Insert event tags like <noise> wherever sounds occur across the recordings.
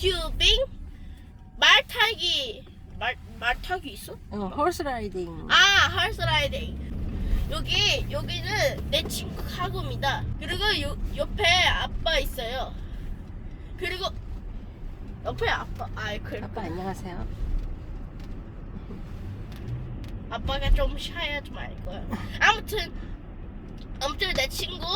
튜빙, 말 타기, 말, 말 타기 있어? 어, 홀스 라이딩. 아, 헐스 라이딩. 여기 여기는 내 친구 카고입니다. 그리고 요, 옆에 아빠 있어요. 그리고 옆에 아빠, 아, 그 아빠 안녕하세요. 아빠가 좀 샤야 말 거야. 아무튼 아무튼 내 친구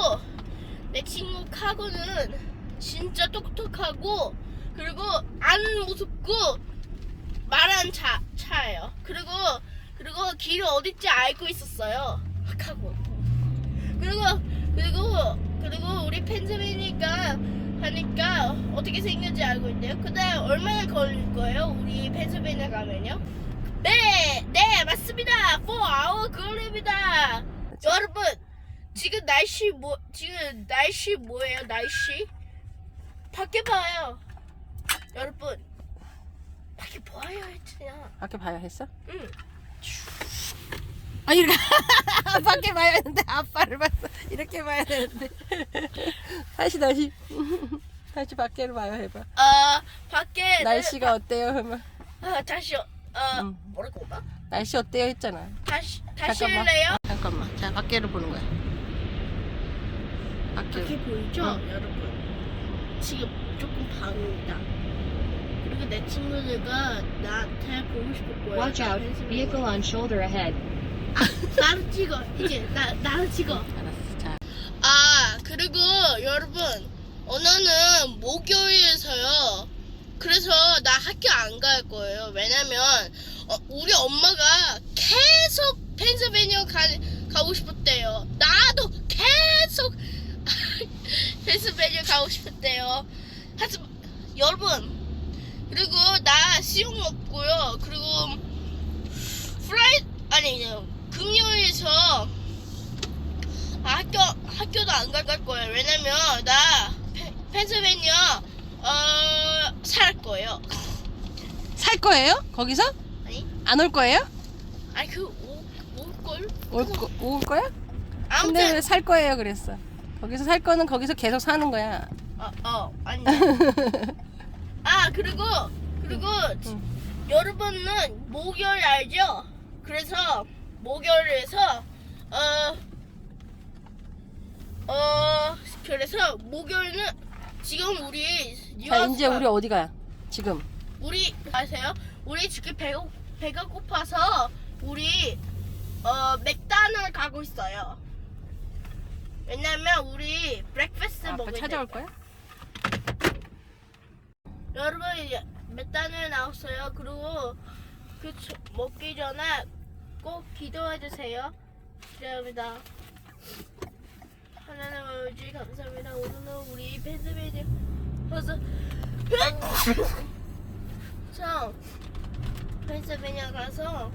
내 친구 카고는 진짜 똑똑하고 그리고 안 무섭고 말한 차 차예요. 그리고 그리고 길이 어딘지 알고 있었어요. 카고. 그리고 그리고 그리고 우리 펜스베니까 하니까 어떻게 생겼는지 알고 있대요. 근데 얼마나 걸릴 거예요? 우리 펜스베니아 가면요? 네, 네, 맞습니다. 4hour 걸립니다. 여러분, 지금 날씨 뭐, 지금 날씨 뭐예요, 날씨? 밖에 봐요. 여러분, 밖에 봐요, 했잖아. 밖에 봐야 했어? 응. 아 이렇게 <laughs> 밖에 봐야 했는데 아빠를 봤어. 이렇게 봐야 되는데. 다시 다시 다시 밖에를 봐요 해봐. 어, 밖에. 날씨가 어때요? 해봐. 아, 다시, 어, 응. 뭐라고 봐? 날씨 어때요 했잖아. 다시, 다시 잠깐만. 할래요? 어, 잠깐만. 자 밖에를 보는 거야. 밖에. 보이죠, 응. 여러분? 지금 조금 밤입니다. 그리고 내 친구들가 나한테 보고 싶을 거예요. Watch out, vehicle on shoulder ahead. <laughs> 나를 찍어. 이제 나 나를 찍어. 알았어. 자. 아 그리고 여러분 오늘은 목요일에서요. 그래서 나 학교 안 갈 거예요. 왜냐면 어, 우리 엄마가 계속 펜스베니아 가, 가고 싶었대요. 나도 계속 <laughs> 펜스베니아 가고 싶었대요. 하지만 여러분 그리고 나 시험 없고요. 그리고 프라이 아니 금요일에서 아, 학교 학교도 안 갈 거예요. 왜냐면 나 페- 펜실베니아 어살 거예요. 살 거예요? 거기서? 아니 안 올 거예요? 아니 그올 걸 올, 거, 올 거야? 근데 아무튼 왜 살 거예요 그랬어. 거기서 살 거는 거기서 계속 사는 거야. 어, 어 아니 <laughs> 아 그리고 그리고 여러분은 목요일 알죠? 그래서 목요일에서 어 어 그래서 목요일은 지금 우리 자 이제 뉴하우스가- 우리 어디 가요? 지금. 우리 아세요? 우리 지금 배가 배가 고파서 우리 어 맥다날 가고 있어요. 왜냐면 우리 브렉퍼스트 아빠 먹을 때 찾아올 거야? 여러분 맥다날 나왔어요. 그리고 그 저- 먹기 전에 꼭 기도해 주세요. 기도합니다. 하나님 아버지 감사합니다. 오늘은 우리 펜스베니아 벌써 저 펜스베니아 가서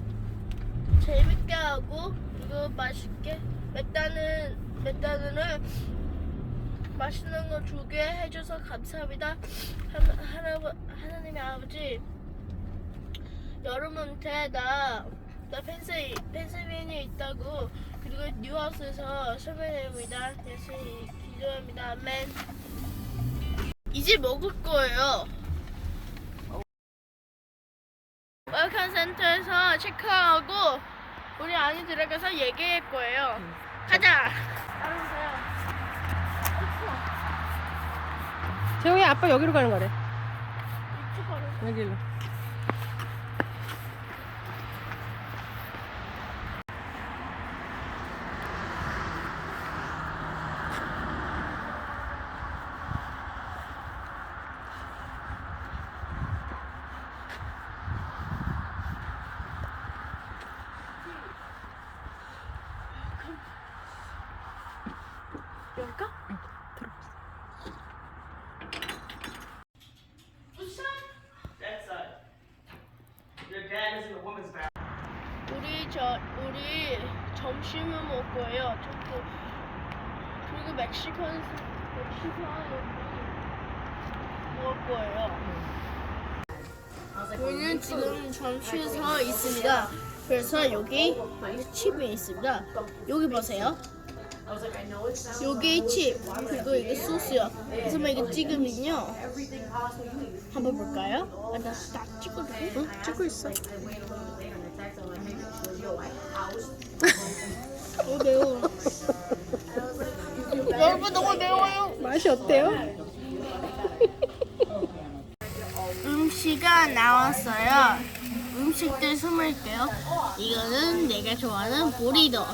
재밌게 하고 그리고 맛있게 맥다는 맥다는을 맛있는 거 주게 해줘서 감사합니다. 하나, 하나, 하나님의 아버지 여러분한테 나, 나 펜스, 펜스베니아에 있다고 그리고 뉴하우스에서 설명합니다. 예수 기도합니다. 아멘. 이제 먹을 거예요. 웰컴 센터에서 체크하고 우리 안에 들어가서 얘기할 거예요. 가자. 재웅이 아빠 여기로 가는 거래. 여기로. 열까? That's uh, your dad is in the woman's bathroom. 우리 저 우리 점심을 먹고요. 저도 그리고 멕시칸 멕시칸 먹을 거예요. 우리는 지금 점심에서 있습니다. 그래서 여기 칩이 있습니다. 여기 보세요. 여기 칩 그리고 이게 소스요. 그래서 막 이거 찍으면요. 한번 볼까요? 아, 나, 나 찍어도 돼? 응? 찍고 있어. 너무 매워. 여러분 너무 매워요. 맛이 어때요? 음식이 나왔어요. 음식들 숨을게요. 이거는 내가 좋아하는 보리도.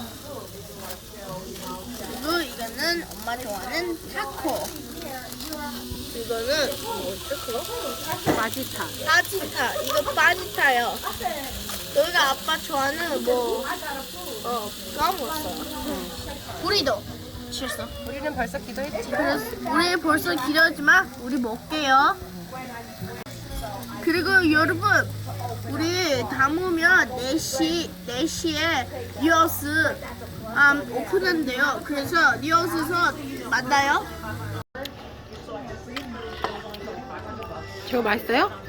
그리고 이거는 엄마 좋아하는 타코. 이거는 뭐죠 그거? 마지타. 빠지타. 이거 빠지타요. 여기가 아빠 좋아하는 뭐, 어, 까먹었어. 보리도. 취했어. 우리는 벌써 기도했지. 그래서 우리 벌써 기다렸지만 우리 먹게요. 그리고 여러분 우리 담으면 4시 4시에 리허스 음, 오픈한대요. 그래서 리허스에서 만나요. 저거 맛있어요?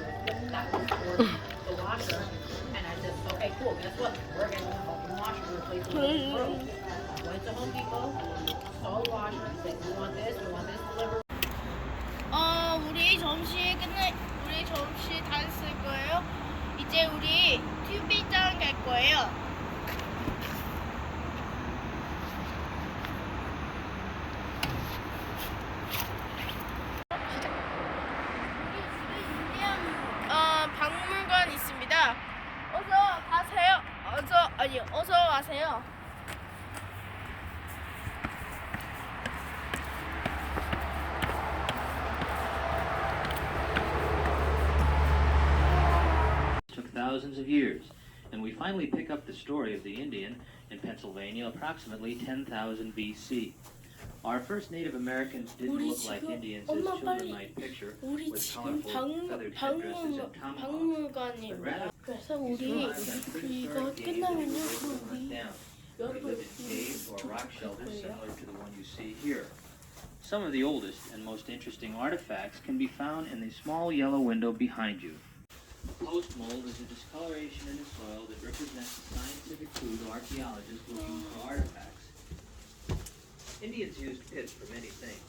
어 우리 점심 끝내 우리 점심 다 했을 거예요. 이제 우리 튜비장 갈 거예요. thousands of years, and we finally pick up the story of the Indian in Pennsylvania approximately 10,000 BC. Our first Native Americans didn't 우리 look like 지금 Indians 엄마 as children 빨리 might picture, 우리 with 지금 colorful 박물, feathered headdresses and 박물관, tomahawks. 박물관입니다. 그래서 우리 이거 끝나면요, 그 우리 Down. We 여러분 lived in caves or rock shelters 거예요. similar to the one you see here. Some of the oldest and most interesting artifacts can be found in the small yellow window behind you. Post mold is a discoloration in the soil that represents a scientific clue to archaeologists looking for artifacts. Indians used pits for many things.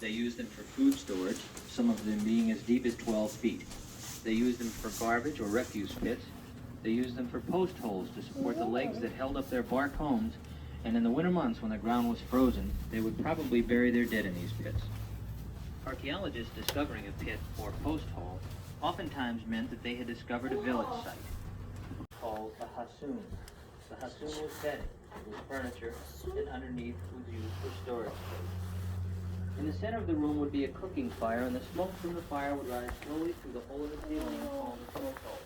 They used them for food storage, some of them being as deep as 12 feet. They used them for garbage or refuse pits. They used them for post holes to support the legs that held up their bark homes, and in the winter months when the ground was frozen, they would probably bury their dead in these pits. Archaeologists discovering a pit or post hole oftentimes meant that they had discovered a village site called a hassoon. The hassoon was bedding, it was furniture, and underneath was used for storage space. In the center of the room would be a cooking fire, and the smoke from the fire would rise slowly through the hole in the ceiling called the smoke hole.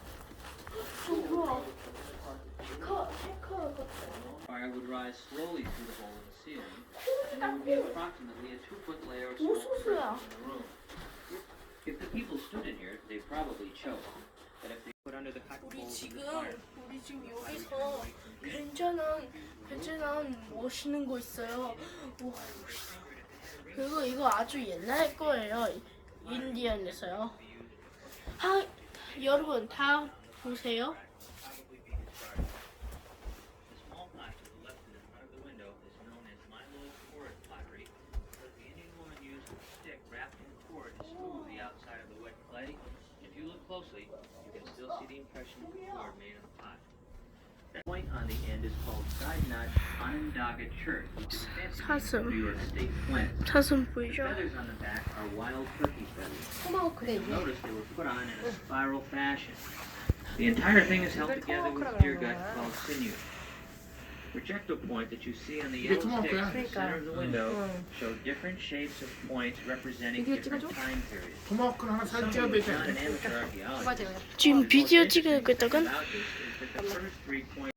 Fire would rise slowly through the hole in the ceiling, and there would be approximately a two-foot layer of smoke in the room. If the people stood in here, they probably choked. But if they put under the hot 우리 coals of 지금 the fire, 우리 지금 여기서 괜찮은 괜찮은 멋있는 거 있어요. 와, 그리고 이거 아주 옛날 거예요. 인디언에서요. 하 여러분 다 보세요. closely, you can still see the impression of the cord made in the pot. The point on the end is called Saidnat Onondaga Church, which is a fancy name for 사슴. New York State plant. 사슴 The 보이죠? feathers on the back are wild turkey feathers. 토마호크네 이게. Notice they were put on in a spiral fashion. The entire thing is held together with deer gut called sinew. Projectile point that you see on the yellow stick in the center of the window show different shapes of points representing 이거 different 찍어줘? time periods. 토마호크는 하나 Something 사진 찍어야 was 되지 done in 않냐? amateur archaeology. 맞아요. <laughs> 지금 Most 비디오 interesting 찍고 thing 있다간 about this is that the first three points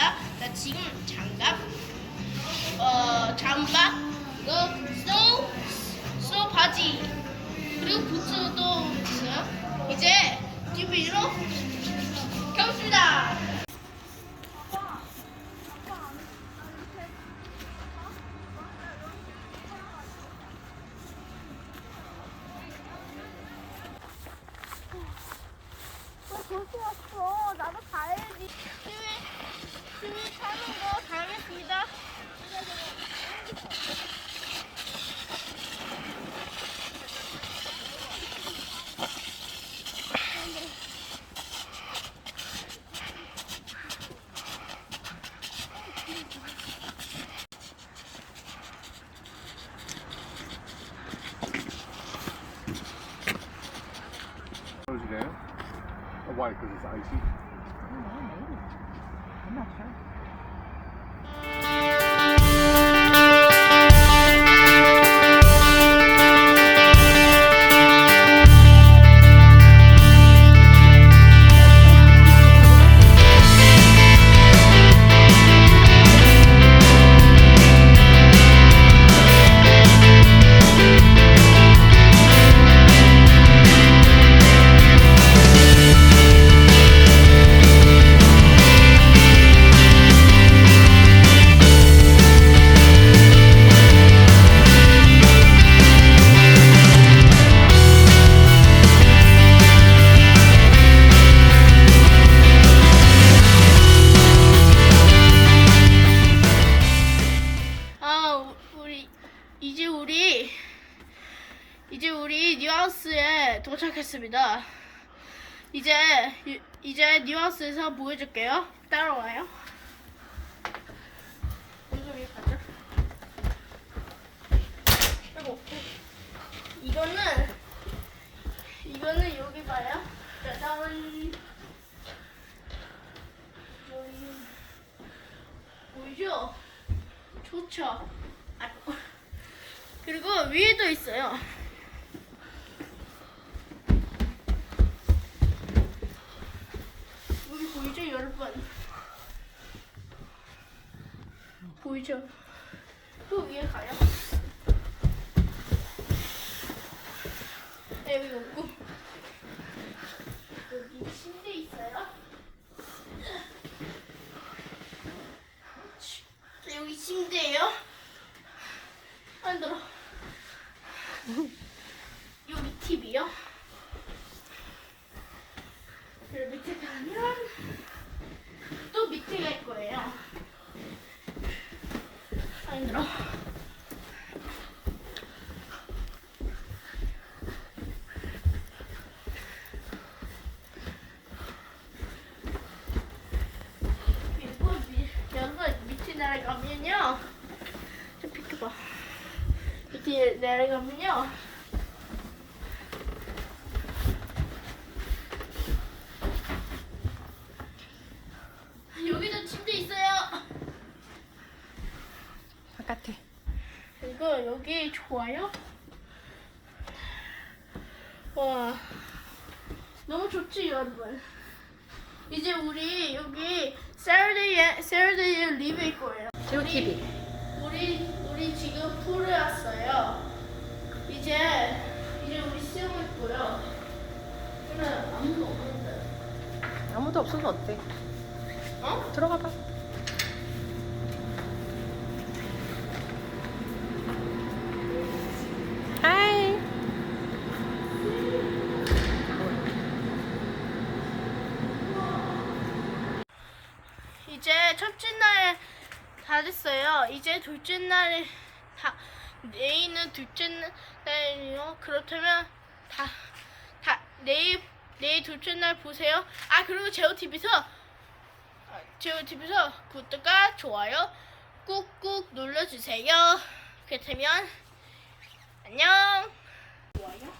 있습니다. 자, 지금 장갑, 어, 그리고 스노우, 스노우 바지, 그리고 부츠도 있어요. 이제 TV로 켜봅시다. maybe. I'm not sure. 이제 유- 이제 뉴하우스에서 보여줄게요. 따라와요. 여기 가자. 아이고, 이거는 이거는 여기 봐요. 짜잔. 여기 보이죠? 좋죠. 아, 그리고 위에도 있어요. 여기 보이죠, 여러분? 보이죠? 또 위에 가요. 네, 여기 없고. 여기 침대 있어요. 여기 침대예요. 안 들어. 여기 TV요. 그리고 밑에 가면 또 밑에 갈 거예요. 안 들어. 그리고 미, 여기서 밑에 내려가면요. 좀 비켜봐. 밑에 내려가면요. 여기도 침대 있어요. 바깥에. 그리고 여기 좋아요. 와, 너무 좋지 여러분. 이제 우리 여기 Saturday에 Saturday에 리뷰일 거예요. TV. 우리 우리 지금 풀에 왔어요. 이제 이제 우리 수영할 거요. 근데 아무도 없는데. 아무도 없어서 어때? 어? 들어가 봐. 하이. 이제 첫째 날 다 이제 둘째 날에 다 내일은 둘째 날이요. 그렇다면 다 다 내일 내일 둘째 날 보세요. 아 그리고 제오 TV에서 제오 TV에서 구독과 좋아요 꾹꾹 눌러주세요. 그렇다면 안녕. 좋아요.